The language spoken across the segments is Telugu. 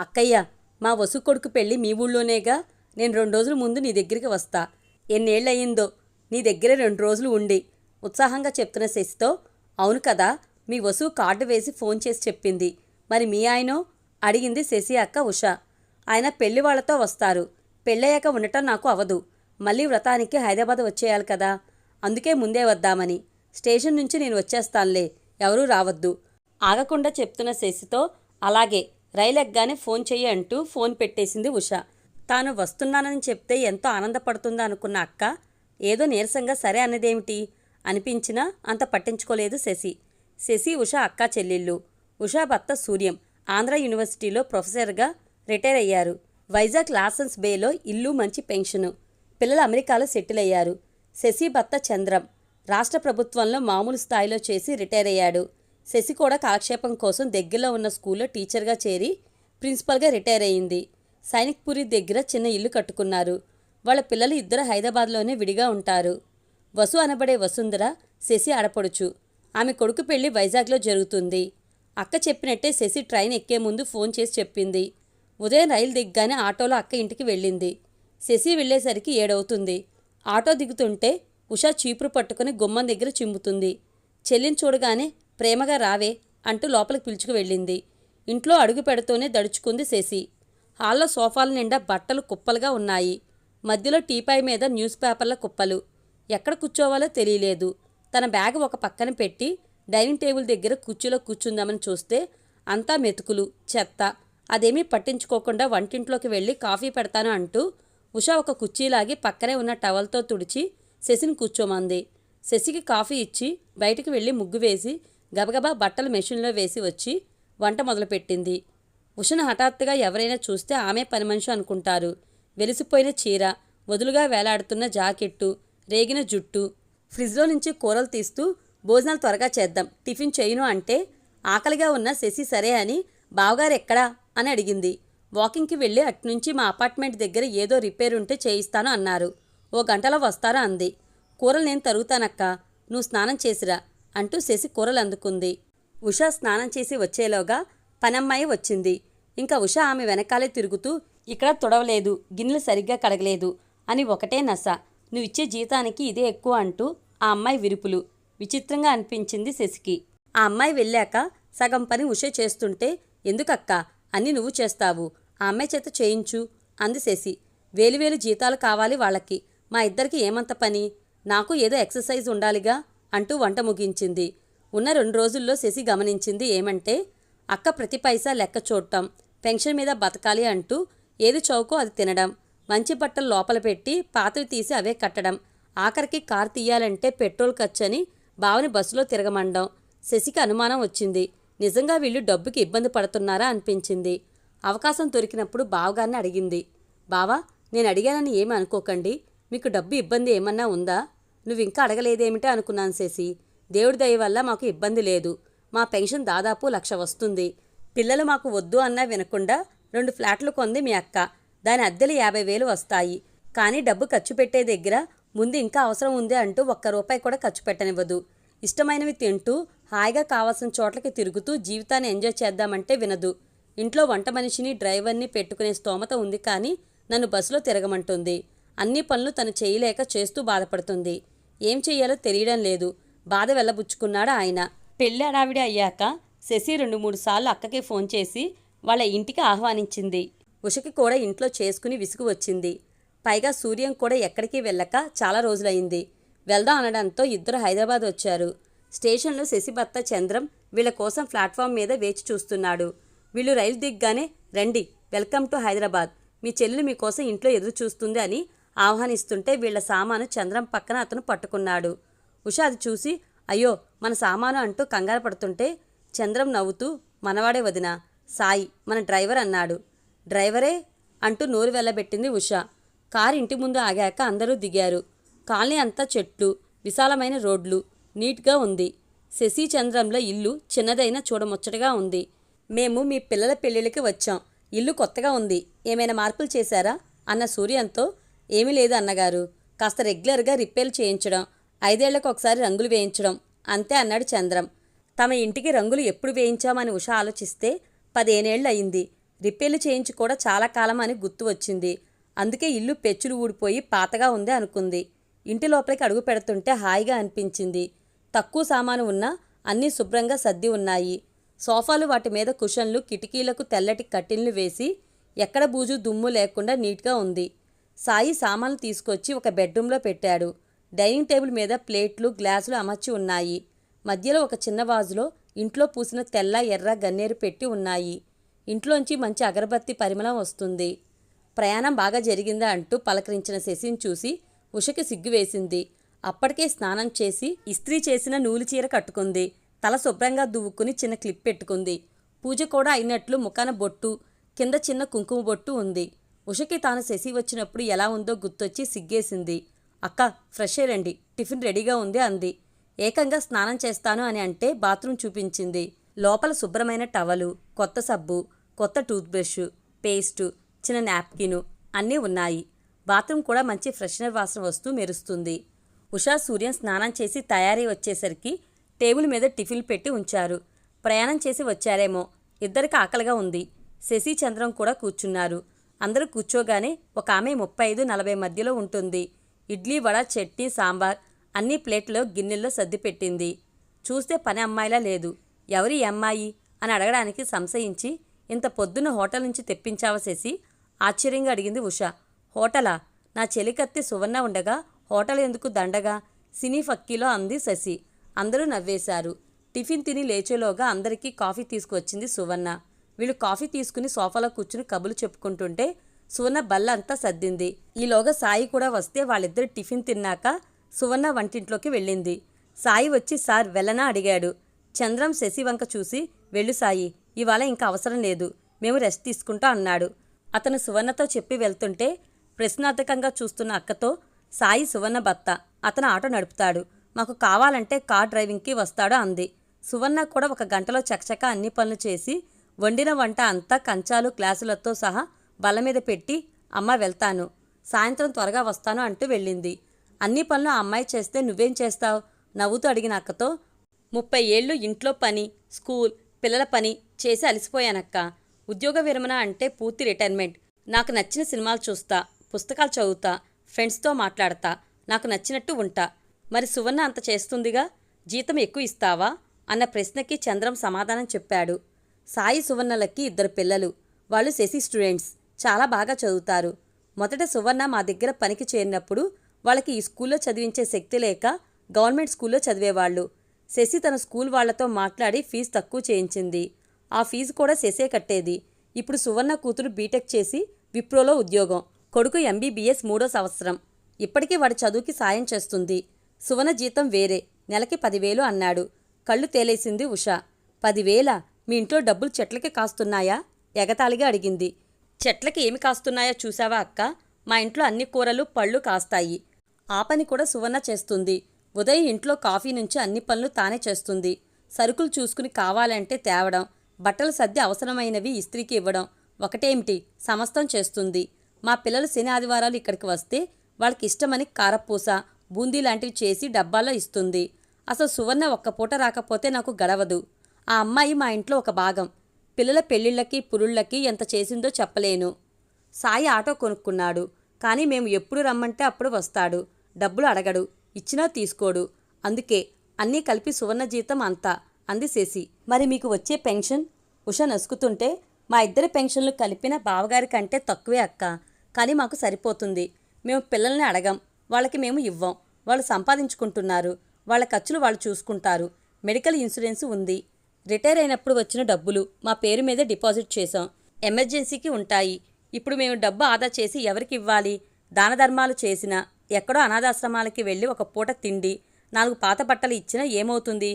అక్కయ్య మా వసు కొడుకు పెళ్ళి మీ ఊళ్ళోనేగా? నేను రెండు రోజుల ముందు నీ దగ్గరికి వస్తా. ఎన్నేళ్ళయిందో? నీ దగ్గరే రెండు రోజులు ఉండి. ఉత్సాహంగా చెప్తున్న శశితో అవును కదా మీ వసు కార్డు వేసి ఫోన్ చేసి చెప్పింది. మరి మీ ఆయనో? అడిగింది శశి అక్క ఉష. ఆయన పెళ్ళి వాళ్ళతో వస్తారు. పెళ్ళయ్యాక ఉండటం నాకు అవదు. మళ్ళీ వ్రతానికి హైదరాబాద్ వచ్చేయాలి కదా. అందుకే ముందే వద్దామని. స్టేషన్ నుంచి నేను వచ్చేస్తానులే. ఎవరూ రావద్దు. ఆగకుండా చెప్తున్న శశితో అలాగే. రైలెగ్గానే ఫోన్ చెయ్యి అంటూ ఫోన్ పెట్టేసింది ఉష. తాను వస్తున్నానని చెప్తే ఎంతో ఆనందపడుతుందా అనుకున్న అక్క ఏదో నీరసంగా సరే అన్నదేమిటి? అనిపించినా అంత పట్టించుకోలేదు శశి. శశి ఉష అక్క చెల్లెళ్ళు. ఉషా భర్త సూర్యం. ఆంధ్ర యూనివర్సిటీలో ప్రొఫెసర్గా రిటైర్ అయ్యారు. వైజాగ్ లాసన్స్ బేలో ఇల్లు మంచి పెన్షను. పిల్లలు అమెరికాలో సెటిల్ అయ్యారు. శశి భర్త చంద్రం. రాష్ట్ర ప్రభుత్వంలో మామూలు స్థాయిలో చేసి రిటైర్ అయ్యాడు. శశి కూడా కాలక్షేపం కోసం దగ్గరలో ఉన్న స్కూల్లో టీచర్గా చేరి ప్రిన్సిపల్గా రిటైర్ అయ్యింది సైనిక్పురి దగ్గర చిన్న ఇల్లు కట్టుకున్నారు. వాళ్ళ పిల్లలు ఇద్దరు హైదరాబాద్లోనే విడిగా ఉంటారు. వసు అనబడే వసుంధర శశి ఆడపడుచు. ఆమె కొడుకు పెళ్ళి వైజాగ్లో జరుగుతుంది. అక్క చెప్పినట్టే శశి ట్రైన్ ఎక్కే ముందు ఫోన్ చేసి చెప్పింది. ఉదయం రైలు దిగ్గానే ఆటోలో అక్క ఇంటికి వెళ్ళింది. శశి వెళ్ళేసరికి ఏడవుతుంది. ఆటో దిగుతుంటే ఉషా చీపురు పట్టుకుని గుమ్మం దగ్గర చిమ్ముతుంది. చెల్లిని చూడగానే ప్రేమగా రావే అంటూ లోపలికి పిలుచుకు వెళ్ళింది. ఇంట్లో అడుగు పెడుతూనే దడుచుకుంది శశి. హాల్లో సోఫాల నిండా బట్టలు కుప్పలుగా ఉన్నాయి. మధ్యలో టీపాయ్ మీద న్యూస్ పేపర్ల కుప్పలు. ఎక్కడ కూర్చోవాలో తెలియలేదు. తన బ్యాగ్ ఒక పక్కన పెట్టి డైనింగ్ టేబుల్ దగ్గర కుర్చీలో కూర్చుందామని చూస్తే అంతా మెతుకులు చెత్త. అదేమీ పట్టించుకోకుండా వంటింట్లోకి వెళ్ళి కాఫీ పెడతాను అంటూ ఉషా ఒక కుర్చీలాగి పక్కనే ఉన్న టవల్తో తుడిచి శశిని కూర్చోమంది. శశికి కాఫీ ఇచ్చి బయటికి వెళ్ళి ముగ్గు వేసి గబగబా బట్టలు మెషిన్లో వేసి వచ్చి వంట మొదలుపెట్టింది. ఉషను హఠాత్తుగా ఎవరైనా చూస్తే ఆమె పని మనిషి అనుకుంటారు. వెలిసిపోయిన చీర వదులుగా వేలాడుతున్న జాకెట్టు రేగిన జుట్టు ఫ్రిడ్జ్లో నుంచి కూరలు తీస్తూ భోజనాలు త్వరగా చేద్దాం టిఫిన్ చేయను అంటే ఆకలిగా ఉన్న శశి సరే అని బావగారు ఎక్కడా అని అడిగింది. వాకింగ్కి వెళ్ళి అట్నుంచి మా అపార్ట్మెంట్ దగ్గర ఏదో రిపేర్ ఉంటే చేయిస్తాను అన్నారు. ఓ గంటలో వస్తారా అంది. కూరలు నేను తరుగుతానక్క నువ్వు స్నానం చేసిరా. అంటూ శశి కూరలు అందుకుంది ఉష స్నానం చేసి వచ్చేలోగా పనమ్మాయి వచ్చింది. ఇంకా ఉష ఆమె వెనకాలే తిరుగుతూ ఇక్కడ తుడవలేదు గిన్నెలు సరిగ్గా కడగలేదు అని ఒకటే నస. నువ్విచ్చే జీతానికి ఇదే ఎక్కువ అంటూ ఆ అమ్మాయి విరుపులు. విచిత్రంగా అనిపించింది శశికి. ఆ అమ్మాయి వెళ్ళాక సగం పని ఉష చేస్తుంటే ఎందుకక్క? అన్నీ నువ్వు చేస్తావు. ఆ అమ్మాయి చేత చేయించు అంది శశి. వేలువేలు జీతాలు కావాలి వాళ్ళకి. మా ఇద్దరికి ఏమంత పని? నాకు ఏదో ఎక్సర్సైజ్ ఉండాలిగా. అంటూ వంట ముగించింది. ఉన్న రెండు రోజుల్లో శశి గమనించింది ఏమంటే అక్క ప్రతి పైసా లెక్క చూడటం పెన్షన్ మీద బతకాలి అంటూ ఏది చౌకో అది తినడం మంచి బట్టలు లోపల పెట్టి పాతవి తీసి అవే కట్టడం ఆఖరికి కారు తీయాలంటే పెట్రోల్ ఖర్చు అని బావని బస్సులో తిరగమండం శశికి అనుమానం వచ్చింది. నిజంగా వీళ్ళు డబ్బుకి ఇబ్బంది పడుతున్నారా అనిపించింది. అవకాశం దొరికినప్పుడు బావగారిని అడిగింది. బావా నేను అడిగానని ఏమీ అనుకోకండి. మీకు డబ్బు ఇబ్బంది ఏమన్నా ఉందా? నువ్వు ఇంకా అడగలేదేమిటే అనుకున్నాను శశి. దేవుడి దయ వల్ల మాకు ఇబ్బంది లేదు. మా పెన్షన్ దాదాపు లక్ష వస్తుంది. పిల్లలు మాకు వద్దు అన్నా వినకుండా రెండు ఫ్లాట్లు కొంది మీ అక్క. దాని అద్దెలు యాభై వేలు వస్తాయి. కానీ డబ్బు ఖర్చు పెట్టే దగ్గర ముందు ఇంకా అవసరం ఉంది అంటూ ఒక్క రూపాయి కూడా ఖర్చు పెట్టనివ్వదు. ఇష్టమైనవి తింటూ హాయిగా కావాల్సిన చోట్లకి తిరుగుతూ జీవితాన్ని ఎంజాయ్ చేద్దామంటే వినదు. ఇంట్లో వంట మనిషిని డ్రైవర్ని పెట్టుకునే స్తోమత ఉంది కానీ నన్ను బస్సులో తిరగమంటుంది. అన్ని పనులు తను చేయలేక చేస్తూ బాధపడుతుంది. ఏం చెయ్యాలో తెలియడం లేదు. బాధ వెళ్ళబుచ్చుకున్నాడు ఆయన. పెళ్ళి అడావిడి అయ్యాక శశి రెండు మూడు సార్లు అక్కకి ఫోన్ చేసి వాళ్ళ ఇంటికి ఆహ్వానించింది. ఉషకి కూడా ఇంట్లో చేసుకుని విసుగు వచ్చింది. పైగా సూర్యం కూడా ఎక్కడికి వెళ్ళక చాలా రోజులైంది. వెళ్దాం అనడంతో ఇద్దరు హైదరాబాద్ వచ్చారు. స్టేషన్లో శశి భర్త చంద్రం వీళ్ళ కోసం ప్లాట్ఫామ్ మీద వేచి చూస్తున్నాడు. వీళ్ళు రైలు దిగ్గానే రండి వెల్కమ్ టు హైదరాబాద్. మీ చెల్లెలు మీకోసం ఇంట్లో ఎదురు చూస్తుంది అని ఆహ్వానిస్తుంటే వీళ్ళ సామాను చంద్రం పక్కన అతను పట్టుకున్నాడు. ఉష అది చూసి అయ్యో మన సామాను అంటూ కంగారు పడుతుంటే చంద్రం నవ్వుతూ మనవాడే వదిన సాయి మన డ్రైవర్ అన్నాడు. డ్రైవరే? అంటూ నోరు వెళ్ళబెట్టింది ఉష. కారు ఇంటి ముందు ఆగాక అందరూ దిగారు. కాలనీ అంతా చెట్లు విశాలమైన రోడ్లు నీట్గా ఉంది. శశి చంద్రంలో ఇల్లు చిన్నదైనా చూడముచ్చటగా ఉంది. మేము మీ పిల్లల పెళ్ళిళ్ళకి వచ్చాం. ఇల్లు కొత్తగా ఉంది. ఏమైనా మార్పులు చేశారా? అన్న సూర్యంతో ఏమీ లేదు అన్నగారు. కాస్త రెగ్యులర్గా రిపేర్లు చేయించడం ఐదేళ్ళకు ఒకసారి రంగులు వేయించడం అంతే అన్నాడు చంద్రం. తమ ఇంటికి రంగులు ఎప్పుడు వేయించామని ఉష ఆలోచిస్తే పదేనేళ్ళు అయింది. రిపేర్లు చేయించి కూడా చాలా కాలం అని గుర్తు వచ్చింది. అందుకే ఇల్లు పెచ్చులు ఊడిపోయి పాతగా ఉంది అనుకుంది. ఇంటి లోపలికి అడుగు పెడుతుంటే హాయిగా అనిపించింది. తక్కువ సామాను ఉన్నా అన్నీ శుభ్రంగా సర్ది ఉన్నాయి. సోఫాలు వాటి మీద కుషన్లు కిటికీలకు తెల్లటి కట్టిన్లు వేసి ఎక్కడ బూజు దుమ్ము లేకుండా నీట్గా ఉంది. సాయి సామాన్లు తీసుకొచ్చి ఒక బెడ్రూమ్లో పెట్టాడు. డైనింగ్ టేబుల్ మీద ప్లేట్లు గ్లాసులు అమర్చి ఉన్నాయి. మధ్యలో ఒక చిన్న వాజులో ఇంట్లో పూసిన తెల్ల ఎర్ర గన్నేరు పెట్టి ఉన్నాయి. ఇంట్లోంచి మంచి అగరబత్తి పరిమళం వస్తుంది. ప్రయాణం బాగా జరిగిందా అంటూ పలకరించిన శశిని చూసి ఉషకి సిగ్గు వేసింది. అప్పటికే స్నానం చేసి ఇస్త్రీ చేసిన నూలు చీర కట్టుకుంది. తల శుభ్రంగా దువ్వుకుని చిన్న క్లిప్ పెట్టుకుంది. పూజ కూడా అయినట్లు ముఖాన బొట్టు కింద చిన్న కుంకుమ బొట్టు ఉంది. ఉషకి తాను శశి వచ్చినప్పుడు ఎలా ఉందో గుర్తొచ్చి సిగ్గేసింది. అక్క ఫ్రెష్ రండి. టిఫిన్ రెడీగా ఉంది అంది. ఏకంగా స్నానం చేస్తాను అని అంటే బాత్రూమ్ చూపించింది. లోపల శుభ్రమైన టవలు కొత్త సబ్బు కొత్త టూత్బ్రష్ పేస్టు చిన్న నాప్కిను అన్నీ ఉన్నాయి. బాత్రూమ్ కూడా మంచి ఫ్రెషనర్ వాసన వస్తూ మెరుస్తుంది. ఉషా సూర్యం స్నానం చేసి తయారై వచ్చేసరికి టేబుల్ మీద టిఫిన్ పెట్టి ఉంచారు. ప్రయాణం చేసి వచ్చారేమో. ఇద్దరికి ఆకలిగా ఉంది. శశి చంద్రం కూడా కూర్చున్నారు. అందరూ కూర్చోగానే ఒక ఆమె ముప్పై ఐదు నలభై మధ్యలో ఉంటుంది. ఇడ్లీ వడ చట్నీ సాంబార్ అన్ని ప్లేట్లో గిన్నెల్లో సర్ది పెట్టింది. చూస్తే పని అమ్మాయిలా లేదు. ఎవరి అమ్మాయి? అని అడగడానికి సంశయించి ఇంత పొద్దున్న హోటల్ నుంచి తెప్పించావసేసి శశి? ఆశ్చర్యంగా అడిగింది ఉష. హోటలా? నా చెలికత్తి సువర్ణ ఉండగా హోటల్ ఎందుకు దండగా? సినీ ఫక్కీలో అంది శశి. అందరూ నవ్వేశారు. టిఫిన్ తిని లేచేలోగా అందరికీ కాఫీ తీసుకువచ్చింది సువర్ణ. వీళ్ళు కాఫీ తీసుకుని సోఫాలో కూర్చుని కబులు చెప్పుకుంటుంటే సువర్ణ బల్ల అంతా సర్దింది. ఈలోగా సాయి కూడా వస్తే వాళ్ళిద్దరు టిఫిన్ తిన్నాక సువర్ణ వంటింట్లోకి వెళ్ళింది. సాయి వచ్చి సార్ వెళ్ళనా? అడిగాడు. చంద్రం శశి వంక చూసి వెళ్ళు సాయి ఇవాళ ఇంకా అవసరం లేదు మేము రెస్ట్ తీసుకుంటా అన్నాడు. అతను సువర్ణతో చెప్పి వెళ్తుంటే ప్రశ్నార్థకంగా చూస్తున్న అక్కతో సాయి సువర్ణ భర్త అతను ఆటో నడుపుతాడు మాకు కావాలంటే కార్ డ్రైవింగ్కి వస్తాడు అంది. సువర్ణ కూడా ఒక గంటలో చకచక అన్ని పనులు చేసి వండిన వంట అంతా కంచాలు గ్లాసులతో సహా బల్ల మీద పెట్టి అమ్మ వెళ్తాను. సాయంత్రం త్వరగా వస్తాను అంటూ వెళ్ళింది. అన్ని పనులు ఆ అమ్మాయి చేస్తే నువ్వేం చేస్తావు? నవ్వుతూ అడిగిన అక్కతో ముప్పై ఏళ్ళు ఇంట్లో పని స్కూల్ పిల్లల పని చేసి అలసిపోయానక్క. ఉద్యోగ విరమణ అంటే పూర్తి రిటైర్మెంట్. నాకు నచ్చిన సినిమాలు చూస్తా పుస్తకాలు చదువుతా ఫ్రెండ్స్తో మాట్లాడతా నాకు నచ్చినట్టు ఉంటా. మరి సువర్ణ అంత చేస్తుందిగా? జీతం ఎక్కువ ఇస్తావా? అన్న ప్రశ్నకి చంద్రం సమాధానం చెప్పాడు. సాయి సువర్ణలకి ఇద్దరు పిల్లలు. వాళ్ళు శశి స్టూడెంట్స్. చాలా బాగా చదువుతారు. మొదట సువర్ణ మా దగ్గర పనికి చేరినప్పుడు వాళ్ళకి ఈ స్కూల్లో చదివించే శక్తి లేక గవర్నమెంట్ స్కూల్లో చదివేవాళ్ళు. శశి తన స్కూల్ వాళ్ళతో మాట్లాడి ఫీజు తక్కువ చేయించింది. ఆ ఫీజు కూడా శశే కట్టేది. ఇప్పుడు సువర్ణ కూతురు బీటెక్ చేసి విప్రోలో ఉద్యోగం. కొడుకు ఎంబీబీఎస్ మూడో సంవత్సరం. ఇప్పటికీ వాడి చదువుకి సాయం చేస్తుంది. సువర్ణ జీతం వేరే. నెలకి పదివేలు అన్నాడు. కళ్ళు తేలేసింది ఉష. పదివేల? మీ ఇంట్లో డబ్బులు చెట్లకి కాస్తున్నాయా? ఎగతాళిగా అడిగింది. చెట్లకి ఏమి కాస్తున్నాయో చూసావా అక్క? మా ఇంట్లో అన్ని కూరలు పళ్ళు కాస్తాయి. ఆ పని కూడా సువర్ణ చేస్తుంది. ఉదయం ఇంట్లో కాఫీ నుంచి అన్ని పనులు తానే చేస్తుంది. సరుకులు చూసుకుని కావాలంటే తేవడం బట్టలు సర్ది అవసరమైనవి ఇస్త్రీకి ఇవ్వడం ఒకటేమిటి? సమస్తం చేస్తుంది. మా పిల్లలు శని ఆదివారాలు ఇక్కడికి వస్తే వాళ్ళకి ఇష్టమని కారపూస బూందీ లాంటివి చేసి డబ్బాలో ఇస్తుంది. అసలు సువర్ణ ఒక్క పూట రాకపోతే నాకు గడవదు. ఆ అమ్మాయి మా ఇంట్లో ఒక భాగం. పిల్లల పెళ్ళిళ్ళకి పురుళ్ళకి ఎంత చేసిందో చెప్పలేను. సాయి ఆటో కొనుక్కున్నాడు. కానీ మేము ఎప్పుడు రమ్మంటే అప్పుడు వస్తాడు. డబ్బులు అడగడు. ఇచ్చినా తీసుకోడు. అందుకే అన్నీ కలిపి సువర్ణ జీతం అంతా అంది శశి. మరి మీకు వచ్చే పెన్షన్? ఉష నసుకుతుంటే మా ఇద్దరి పెన్షన్లు కలిపిన బావగారి కంటే తక్కువే అక్క. కానీ మాకు సరిపోతుంది. మేము పిల్లల్ని అడగం. వాళ్ళకి మేము ఇవ్వం. వాళ్ళు సంపాదించుకుంటున్నారు. వాళ్ళ ఖర్చులు వాళ్ళు చూసుకుంటారు. మెడికల్ ఇన్సూరెన్స్ ఉంది. రిటైర్ అయినప్పుడు వచ్చిన డబ్బులు మా పేరు మీద డిపాజిట్ చేశాం. ఎమర్జెన్సీకి ఉంటాయి. ఇప్పుడు మేము డబ్బు ఆదా చేసి ఎవరికి ఇవ్వాలి? దాన ధర్మాలు చేసినా ఎక్కడో అనాథాశ్రమాలకి వెళ్ళి ఒక పూట తిండి నాలుగు పాత బట్టలు ఇచ్చినా ఏమవుతుంది?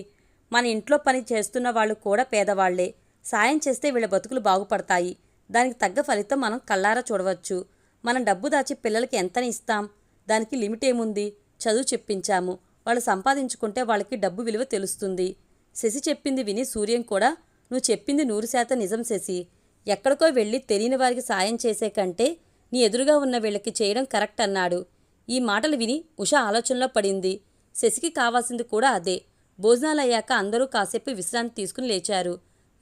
మన ఇంట్లో పని చేస్తున్న వాళ్ళు కూడా పేదవాళ్ళే. సాయం చేస్తే వీళ్ళ బతుకులు బాగుపడతాయి. దానికి తగ్గ ఫలితం మనం కళ్ళారా చూడవచ్చు. మనం డబ్బు దాచి పిల్లలకి ఎంతని ఇస్తాం? దానికి లిమిట్ ఏముంది? చదువు చెప్పించాము. వాళ్ళు సంపాదించుకుంటే వాళ్ళకి డబ్బు విలువ తెలుస్తుంది. శశి చెప్పింది విని సూర్యం కూడా నువ్వు చెప్పింది నూరు శాతం నిజం శశి. ఎక్కడికో వెళ్ళి తెలియని వారికి సాయం చేసే కంటే నీ ఎదురుగా ఉన్న వీళ్ళకి చేయడం కరెక్ట్ అన్నాడు. ఈ మాటలు విని ఉష ఆలోచనలో పడింది. శశికి కావాల్సింది కూడా అదే. భోజనాలయ్యాక అందరూ కాసేపు విశ్రాంతి తీసుకుని లేచారు.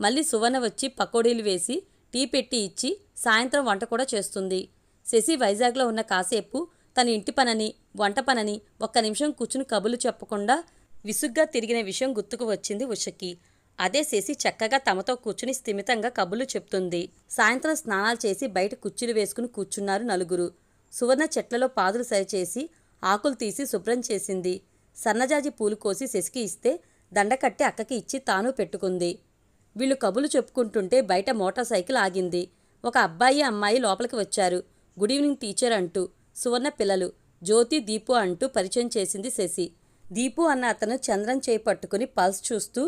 మళ్ళీ సువర్ణ వచ్చి పకోడీలు వేసి టీ పెట్టి ఇచ్చి సాయంత్రం వంట కూడా చేస్తుంది. శశి వైజాగ్లో ఉన్న కాసేపు తన ఇంటి పనని వంట పనని ఒక్క నిమిషం కూర్చుని కబులు చెప్పకుండా విసుగ్గా తిరిగిన విషయం గుర్తుకు వచ్చింది ఉషకి. అదే శశి చక్కగా తమతో కూర్చుని స్థిమితంగా కబుర్లు చెప్తుంది. సాయంత్రం స్నానాలు చేసి బయట కుర్చీలు వేసుకుని కూర్చున్నారు నలుగురు. సువర్ణ చెట్లలో పాదులు సరిచేసి ఆకులు తీసి శుభ్రం చేసింది. సన్నజాజి పూలు కోసి శశికి ఇస్తే దండకట్టి అక్కకి ఇచ్చి తాను పెట్టుకుంది. వీళ్ళు కబులు చెప్పుకుంటుంటే బయట మోటార్ సైకిల్ ఆగింది. ఒక అబ్బాయి అమ్మాయి లోపలికి వచ్చారు. గుడ్ ఈవినింగ్ టీచర్ అంటూ సువర్ణ పిల్లలు జ్యోతి దీపు అంటూ పరిచయం చేసింది శశి. దీపు అన్న అతను చంద్రం చేయి పట్టుకుని పల్స్ చూస్తూ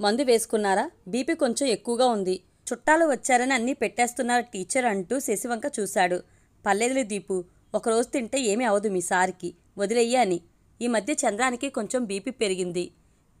మందు వేసుకున్నారా? బీపీ కొంచెం ఎక్కువగా ఉంది. చుట్టాలు వచ్చారని అన్నీ పెట్టేస్తున్నారు టీచర్ అంటూ శశివంక చూశాడు. పల్లెదులు దీపు ఒకరోజు తింటే ఏమీ అవదు మీ సార్కి. వదిలేయ్యా అని. ఈ మధ్య చంద్రానికి కొంచెం బీపీ పెరిగింది.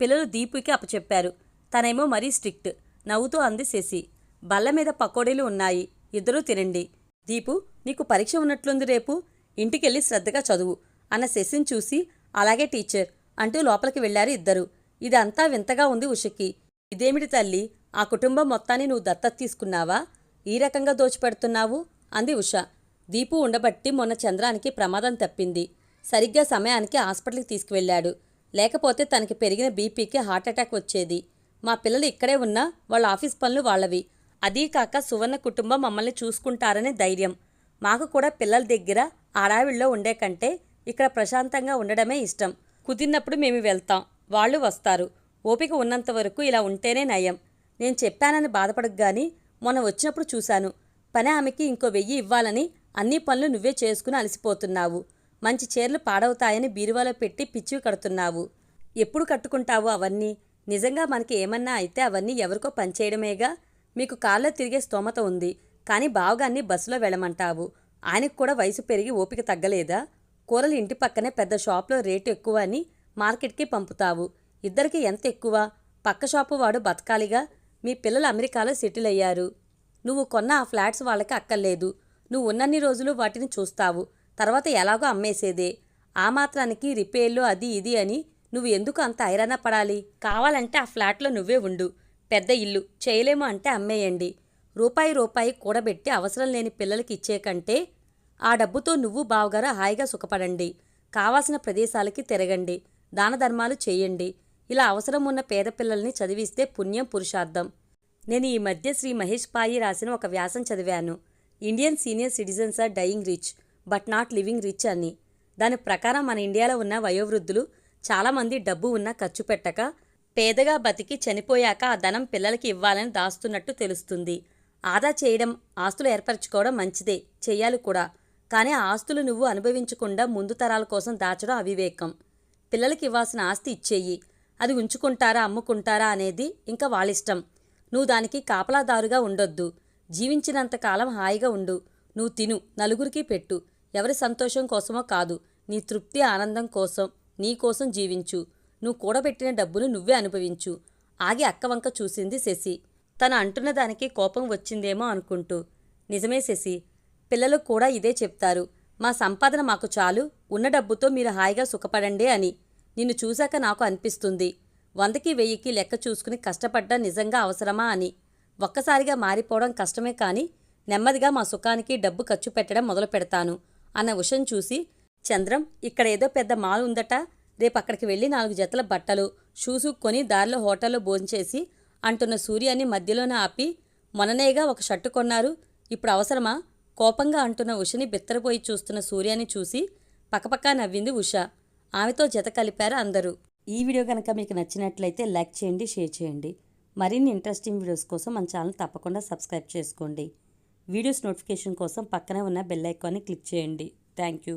పిల్లలు దీపుకి అప్పచెప్పారు. తనేమో మరీ స్ట్రిక్ట్. నవ్వుతూ అంది శశి. బల్ల మీద పకోడీలు ఉన్నాయి. ఇద్దరూ తినండి. దీపు నీకు పరీక్ష ఉన్నట్లుంది రేపు. ఇంటికెళ్ళి శ్రద్ధగా చదువు అన్న శశిని చూసి అలాగే టీచర్. అంటూ లోపలికి వెళ్ళారు ఇద్దరు. ఇదంతా వింతగా ఉంది ఉషకి. ఇదేమిటి తల్లి? ఆ కుటుంబం మొత్తాన్ని నువ్వు దత్తత తీసుకున్నావా? ఈ రకంగా దోచిపెడుతున్నావు? అంది ఉష. దీపు ఉండబట్టి మొన్న చంద్రానికి ప్రమాదం తప్పింది. సరిగ్గా సమయానికి హాస్పిటల్కి తీసుకువెళ్ళాడు. లేకపోతే తనకి పెరిగిన బీపీకి హార్ట్అటాక్ వచ్చేది. మా పిల్లలు ఇక్కడే ఉన్నా వాళ్ళ ఆఫీస్ పనులు వాళ్ళవి. అదీ కాక సువర్ణ కుటుంబం మమ్మల్ని చూసుకుంటారనే ధైర్యం. మాకు కూడా పిల్లల దగ్గర ఆడావిళ్ళలో ఉండే కంటే ఇక్కడ ప్రశాంతంగా ఉండడమే ఇష్టం. కుదిరినప్పుడు మేము వెళ్తాం. వాళ్ళు వస్తారు. ఓపిక ఉన్నంత వరకు ఇలా ఉంటేనే నయం. నేను చెప్పానని బాధపడకు గాని మొన్న వచ్చినప్పుడు చూశాను. పని ఆమెకి ఇంకో వెయ్యి ఇవ్వాలని అన్ని పనులు నువ్వే చేసుకుని అలసిపోతున్నావు. మంచి చీరలు పాడవుతాయని బీరువాలో పెట్టి పిచ్చివి కడుతున్నావు. ఎప్పుడు కట్టుకుంటావు అవన్నీ? నిజంగా మనకి ఏమన్నా అయితే అవన్నీ ఎవరికో పనిచేయడమేగా? మీకు కాల్లో తిరిగే స్తోమత ఉంది. కానీ బావగాన్ని బస్సులో వెళ్ళమంటావు. ఆయనకు కూడా వయసు పెరిగి ఓపిక తగ్గలేదా? కూరలు ఇంటి పక్కనే పెద్ద షాప్లో రేటు ఎక్కువ అని మార్కెట్కి పంపుతావు. ఇద్దరికి ఎంత ఎక్కువ? పక్క షాపు వాడు బతకాలిగా. మీ పిల్లలు అమెరికాలో సెటిల్ అయ్యారు. నువ్వు కొన్న ఆ ఫ్లాట్స్ వాళ్ళకి అక్కర్లేదు. నువ్వు ఉన్నన్ని రోజులు వాటిని చూస్తావు. తర్వాత ఎలాగో అమ్మేసేదే. ఆ మాత్రానికి రిపేర్లు అది ఇది అని నువ్వు ఎందుకు అంత ఐరాణ పడాలి? కావాలంటే ఆ ఫ్లాట్లో నువ్వే ఉండు. పెద్ద ఇల్లు. చేయలేము అంటే అమ్మేయండి. రూపాయి రూపాయి కూడబెట్టి అవసరం లేని పిల్లలకి ఇచ్చే కంటే ఆ డబ్బుతో నువ్వు బావగారు హాయిగా సుఖపడండి. కావాల్సిన ప్రదేశాలకి తిరగండి. దాన ధర్మాలు చేయండి. ఇలా అవసరం ఉన్న పేద పిల్లల్ని చదివిస్తే పుణ్యం పురుషార్థం. నేను ఈ మధ్య శ్రీ మహేష్ పాయి రాసిన ఒక వ్యాసం చదివాను. Indian senior citizens are dying rich but not living rich అని. దాని ప్రకారం మన ఇండియాలో ఉన్న వయోవృద్ధులు చాలామంది డబ్బు ఉన్నా ఖర్చు పెట్టక పేదగా బతికి చనిపోయాక ఆ ధనం పిల్లలకి ఇవ్వాలని దాస్తున్నట్టు తెలుస్తుంది. ఆదా చేయడం ఆస్తులు ఏర్పరచుకోవడం మంచిదే చెయ్యాలి కూడా. కానీ ఆ ఆస్తులు నువ్వు అనుభవించకుండా ముందు తరాల కోసం దాచడం అవివేకం. పిల్లలకి ఇవ్వాల్సిన ఆస్తి ఇచ్చేయి. అది ఉంచుకుంటారా అమ్ముకుంటారా అనేది ఇంకా వాళ్ళిష్టం. నువ్వు దానికి కాపలాదారుగా ఉండొద్దు. జీవించినంత కాలం హాయిగా ఉండు. నువ్వు తిను నలుగురికి పెట్టు. ఎవరి సంతోషం కోసమో కాదు. నీ తృప్తి ఆనందం కోసం నీ కోసం జీవించు. నువ్వు కూడబెట్టిన డబ్బును నువ్వే అనుభవించు. ఆగి అక్కవంక చూసింది శశి. తను అంటున్న దానికి కోపం వచ్చిందేమో అనుకుంటూ. నిజమే శశి పిల్లలు కూడా ఇదే చెప్తారు. మా సంపాదన మాకు చాలు ఉన్న డబ్బుతో మీరు హాయిగా సుఖపడండి అని. నిన్ను చూశాక నాకు అనిపిస్తుంది. వందకి వెయ్యికి లెక్క చూసుకుని కష్టపడ్డా నిజంగా అవసరమా అని. ఒక్కసారిగా మారిపోవడం కష్టమే కానీ నెమ్మదిగా మా సుఖానికి డబ్బు ఖర్చు పెట్టడం మొదలు పెడతాను అన్న ఉషం చూసి చంద్రం ఇక్కడ ఏదో పెద్ద మాల్ ఉందట. రేపు అక్కడికి వెళ్ళి నాలుగు జతల బట్టలు షూసు కొని దారిలో హోటల్లో భోంచేసి అంటున్న సూర్యాన్ని మధ్యలోనే ఆపి మొన్ననేగా ఒక షర్టు కొన్నారు. ఇప్పుడు అవసరమా? కోపంగా అంటున్న ఉషని బిత్తరపోయి చూస్తున్న సూర్యాన్ని చూసి పక్కపక్కా నవ్వింది ఉష. ఆమెతో జత కలిపారు అందరూ. ఈ వీడియో కనుక మీకు నచ్చినట్లయితే లైక్ చేయండి షేర్ చేయండి. మరిన్ని ఇంట్రెస్టింగ్ వీడియోస్ కోసం మన ఛానల్ తప్పకుండా సబ్స్క్రైబ్ చేసుకోండి. వీడియోస్ నోటిఫికేషన్ కోసం పక్కనే ఉన్న బెల్ ఐకాన్ని క్లిక్ చేయండి. Thank you.